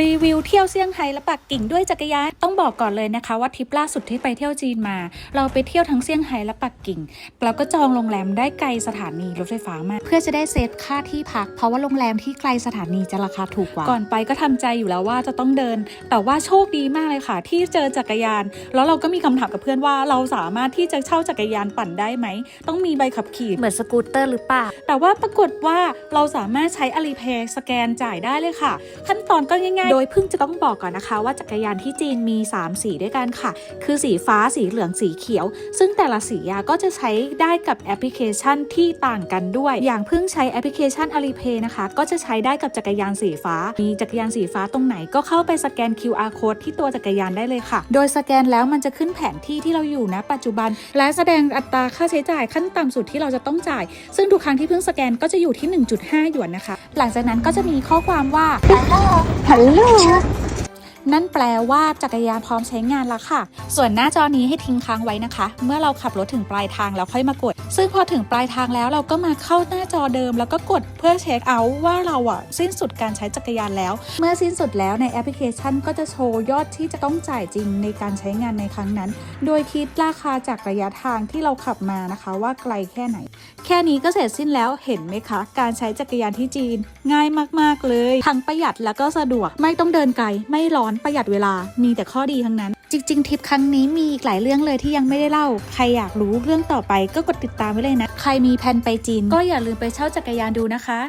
รีวิวเที่ยวเซี่ยงไฮ้และปักกิ่งด้วยจักรยานต้องบอกก่อนเลยนะคะ ว่าทริปล่าสุดที่ไปเที่ยวจีนมา เราไปเที่ยวทั้งเซี่ยงไฮ้และปักกิ่งเราก็จองโรงแรมได้ไกลสถานีรถไฟฟ้ามาก เพื่อจะได้เซฟค่าที่พัก เพราะว่าโรงแรมที่ไกลสถานีจะราคาถูกกว่า ก่อนไปก็ทำใจอยู่แล้วว่าจะต้องเดิน แต่ว่าโชคดีมากเลยค่ะ ที่เจอจักรยาน แล้วเราก็มีคำถามกับเพื่อนว่าเราสามารถที่จะเช่าจักรยานปั่นได้ไหมต้องมีใบขับขี่เหมือนสกูตเตอร์หรือเปล่าแต่ว่าปรากฏว่าเราสามารถใช้ Alipay สแกนจ่ายได้เลยค่ะ ขั้นตอนก็ง่ายๆ โดยเพิ่งจะต้องบอกก่อนนะคะว่าจักรยานที่จีนมี 3 สีด้วยกันค่ะ คือสีฟ้าสีเหลืองสีเขียว ซึ่งแต่ละสีอะก็จะใช้ได้กับแอปพลิเคชันที่ต่างกันด้วย อย่างเพิ่งใช้แอปพลิเคชัน Alipay นะคะ ก็จะใช้ได้กับจักรยานสีฟ้า มีจักรยานสีฟ้าตรงไหนก็เข้าไปสแกน QR code ที่ตัวจักรยานได้เลยค่ะ โดยสแกนแล้วมันจะขึ้นแผนที่ที่เราอยู่นะปัจจุบัน และแสดงอัตราค่าใช้จ่ายขั้นต่ำสุดที่เราจะต้องจ่าย ซึ่งทุกครั้งที่เพิ่งสแกนก็จะอยู่ที่ 1.5 หยวนนะคะ หลังจากนั้นก็จะมีข้อความว่า六 นั่นแปลว่าจักรยานพร้อมใช้งานแล้วค่ะ ส่วนหน้าจอนี้ให้ทิ้งค้างไว้นะคะ เมื่อเราขับรถถึงปลายทางแล้วค่อยมากด ซึ่งพอถึงปลายทางแล้วเราก็มาเข้าหน้าจอเดิม แล้วก็กดเพื่อเช็คเอาท์ว่าเราอะสิ้นสุดการใช้จักรยานแล้ว เมื่อสิ้นสุดแล้วในแอปพลิเคชัน ก็จะโชว์ยอดที่จะต้องจ่ายจริงในการใช้งานในครั้งนั้น โดยคิดราคาจากระยะทางที่เราขับมานะคะ ว่าไกลแค่ไหน แค่นี้ก็เสร็จสิ้นแล้วเห็นไหมคะ การใช้จักรยานที่จีน ง่ายมากๆเลย ทั้งประหยัดแล้วก็สะดวกไม่ต้องเดินไกลไม่ร้อนอนประหยัดเวลามีแต่ข้อดีทั้งนั้น จริง ๆทริปครั้งนี้มีอีกหลายเรื่องเลยที่ยังไม่ได้เล่า ใครอยากรู้เรื่องต่อไปก็กดติดตามไว้เลยนะ ใครมีแผนไปจีน ก็อย่าลืมไปเช่าจักรยานดูนะคะ